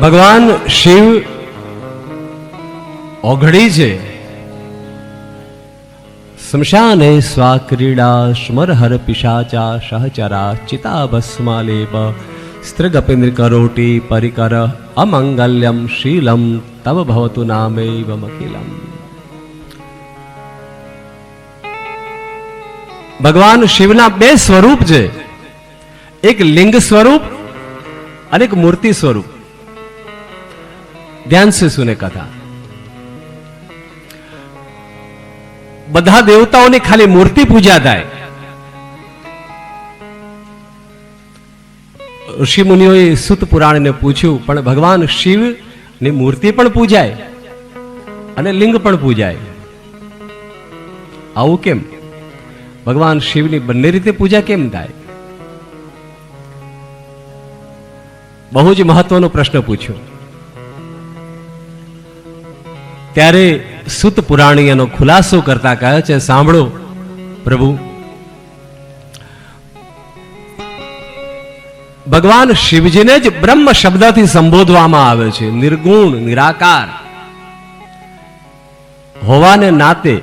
ભગવાન શિવ ઓઘડી છે. સ્મશાને સ્વા ક્રીડા સ્મરહર પિશાચા સહચરા ચિતાભસ્માલેપ ભસ્માલેપ સ્ત્રગપિન્દ્ર કરોટી પરિકર અમંગલ્યમ શીલમ, તવ ભવતુ નામેવ મખિલમ ભગવાન શિવના બે સ્વરૂપ છે. એક લિંગ સ્વરૂપ અને એક મૂર્તિ સ્વરૂપ. ધ્યાન से સુને કથા. બધા દેવતાઓની ખાલી મૂર્તિ પૂજા થાય. ઋષિ મુનિઓએ સુત પુરાણને પૂછ્યું, પણ ભગવાન શિવની મૂર્તિ પણ પૂજાય અને લિંગ પણ પૂજાય. આવું કેમ? ભગવાન શિવની બંને રીતે પૂજા કેમ થાય? બહુ જ મહત્વનો પ્રશ્ન પૂછ્યો. ત્યારે સુત પુરાણી એનો ખુલાસો કરતા કહે છે, સાંભળો, પ્રભુ. ભગવાન શિવજીને જ બ્રહ્મ શબ્દથી સંબોધવામાં આવે છે, નિર્ગુણ, નિરાકાર. હોવાને નાતે,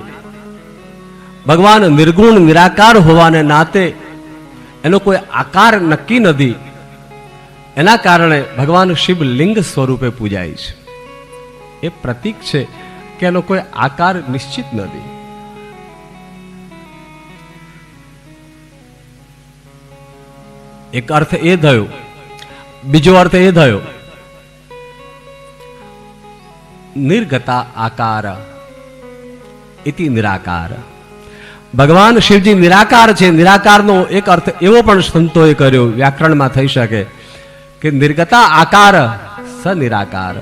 ભગવાન નિર્ગુણ, નિરાકાર હોવાને નાતે, એનો કોઈ આકાર નક્કી નથી. એના કારણે ભગવાન શિવ લિંગ સ્વરૂપે પૂજાય છે. એ પ્રતીક છે કે કોઈ આકાર નિશ્ચિત નથી એક અર્થ એ થયો, બીજો અર્થ એ થયો, નિર્ગતા આકાર ઇતિ નિરાકાર. ભગવાન શિવજી નિરાકાર છે, નિરાકારનો એક અર્થ એવો પણ સંતોએ કર્યો, વ્યાકરણમાં થઈ શકે કે નિર્ગતા આકાર સ નિરાકાર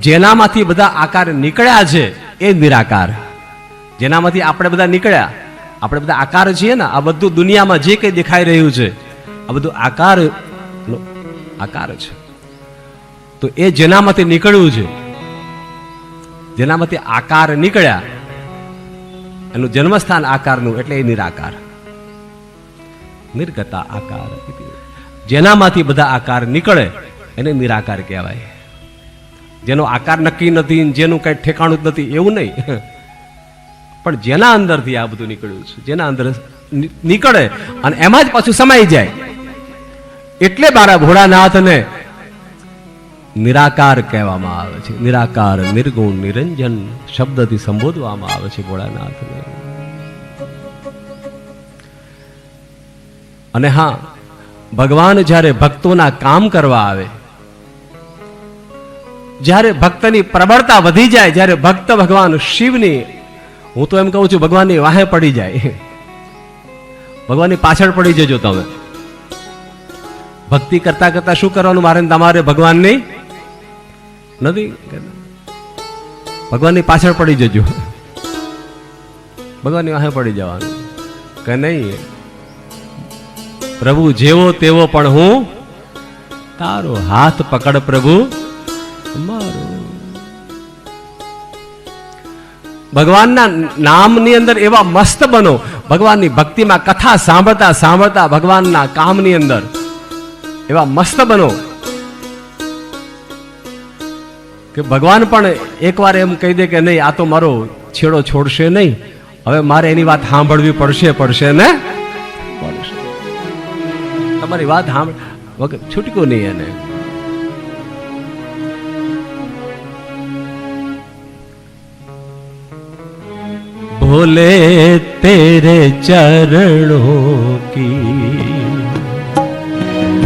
જેનામાંથી બધા આકાર નીકળ્યા છે એ નિરાકાર. જેનામાંથી આપણે બધા નીકળ્યા, આપણે બધા આકાર છીએ ને, આ બધું દુનિયામાં જે કંઈ દેખાઈ રહ્યું છે, આ બધું આકાર આકાર છે. તો એ જેનામાંથી નીકળ્યું છે, જેનામાંથી આકાર નીકળ્યા, એનું જન્મસ્થાન આકારનું એટલે એ નિરાકાર. નિર્ગતા આકાર. જેનામાંથી બધા આકાર નીકળે એને નિરાકાર કહેવાય. જેનો આકાર નક્કી નથી જેનું કઈ ઠેકાણું જ નથી, એવું નહીં. પણ જેના અંદરથી આ બધું નીકળ્યું છે, જેના અંદર નીકળે અને એમાં જ પાછું સમાઈ જાય. એટલે મારા ભોળાનાથને નિરાકાર કહેવામાં આવે છે. નિરાકાર, નિર્ગુણ, નિરંજન શબ્દથી સંબોધવામાં આવે છે ભોળાનાથને. અને હા, ભગવાન જ્યારે ભક્તોના કામ કરવા આવે જ્યારે ભક્તની પ્રબળતા વધી જાય, જ્યારે ભક્ત ભગવાન શિવની, હું તો એમ કહું છું, ભગવાનની વાહે પડી જાય. ભગવાનની પાછળ પડી જજો તમે. ભક્તિ કરતા કરતા શું કરવાનું મારે તમારે ભગવાનની? નથી. ભગવાનની પાછળ પડી જજો. ભગવાનની વાહે પડી જવાનું. કે નહીં? પ્રભુ જેવો તેવો પણ હું તારો હાથ પકડ પ્રભુ. મારો. ભગવાનના નામની અંદર એવા મસ્ત બનો. ભગવાનની ભક્તિમાં કથા સાંભળતા સાંભળતા ભગવાનના કામની અંદર એવા મસ્ત બનો. કે ભગવાન પણ એકવાર એમ કહી દે કે નહીં, આ તો મારો છેડો છોડશે નહીં. હવે મારે એની વાત સાંભળવી પડશે પડશે ને? તમારી વાત સાંભળ વગર છૂટક્યું નહીં એને. भोले तेरे चरणों की।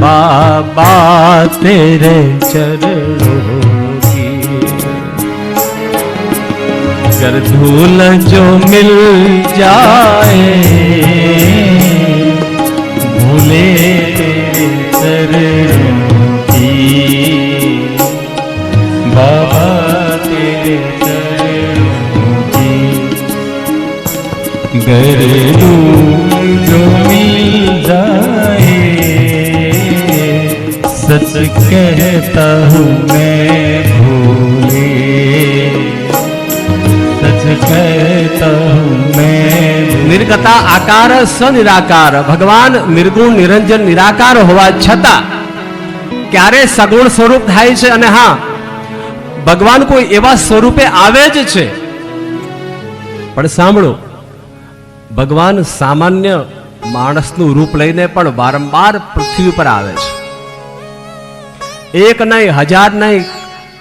बाबा तेरे चरणों की। कर धूल जो मिल जाए, भोले तेरे चरणों की। बाबा तेरे ઘરનું ગમી સચ કહેતા હું મેં ભૂલે. સચ કહેતા હું મેં નિર્ગતા આકાર સનિરાકાર. ભગવાન નિર્ગુણ, નિરંજન, નિરાકાર હોવા છતાં ક્યારે સગુણ સ્વરૂપ થાય છે અને હા, ભગવાન કોઈ એવા સ્વરૂપે આવે જ છે. પણ સાંભળો ભગવાન સામાન્ય માણસનું રૂપ લઈને પણ વારંવાર પૃથ્વી ઉપર આવે છે. એક નહીં, હજાર નહીં,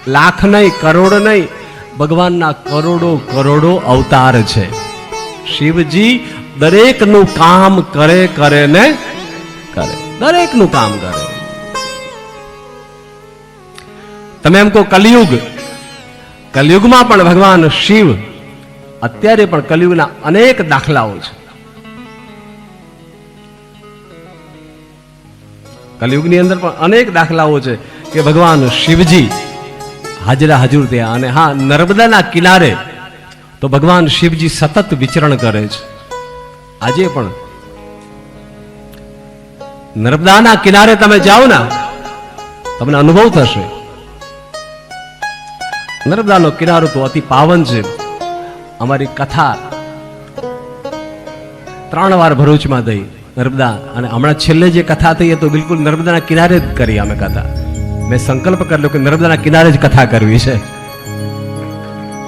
લાખ નહીં, કરોડ નહીં, ભગવાનના કરોડો કરોડો અવતાર છે. શિવજી દરેકનું કામ કરે કરે ને કરે. દરેકનું કામ કરે. તમે એમ કહો, કલયુગ. કલયુગમાં પણ ભગવાન શિવ અત્યારે પણ કલયુગના અનેક દાખલાઓ છે. કલયુગની અંદર પણ અનેક દાખલાઓ છે કે ભગવાન શિવજી હાજરા હજુર થયા અને હા, નર્મદાના કિનારે તો ભગવાન શિવજી સતત વિચરણ કરે છે. આજે પણ નર્મદાના કિનારે તમે જાઓ ને, તમને અનુભવ થશે. નર્મદાનો કિનારો તો અતિ પાવન છે. અમારી કથા ત્રણ વાર ભરૂચમાં થઈ, નર્મદા. અને હમણાં છેલ્લે જે કથા થઈ તો બિલકુલ નર્મદાના કિનારે જ કરી અમે કથા. મેં સંકલ્પ કરેલો કે નર્મદાના કિનારે જ કથા કરવી છે.